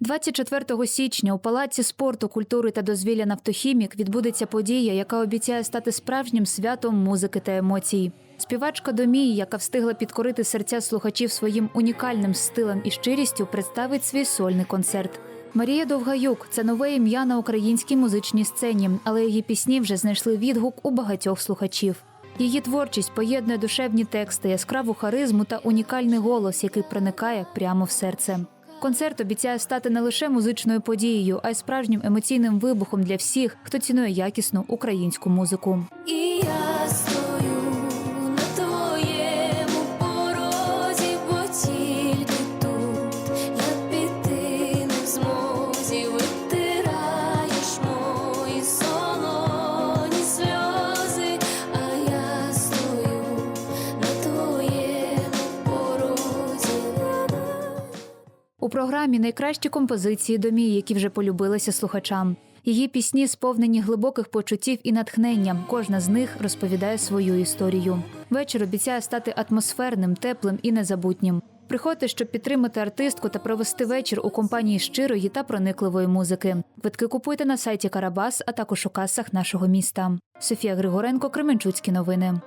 24 січня у Палаці спорту, культури та дозвілля «Нафтохімік» відбудеться подія, яка обіцяє стати справжнім святом музики та емоцій. Співачка Домії, яка встигла підкорити серця слухачів своїм унікальним стилем і щирістю, представить свій сольний концерт. Марія Довгаюк це нове ім'я на українській музичній сцені, але її пісні вже знайшли відгук у багатьох слухачів. Її творчість поєднує душевні тексти, яскраву харизму та унікальний голос, який проникає прямо в серце. Концерт обіцяє стати не лише музичною подією, а й справжнім емоційним вибухом для всіх, хто цінує якісну українську музику. І я У програмі найкращі композиції домі, які вже полюбилися слухачам. Її пісні сповнені глибоких почуттів і натхнення. Кожна з них розповідає свою історію. Вечір обіцяє стати атмосферним, теплим і незабутнім. Приходьте, щоб підтримати артистку та провести вечір у компанії щирої та проникливої музики. Квитки купуйте на сайті Карабас, а також у касах нашого міста. Софія Григоренко, Кременчуцькі новини.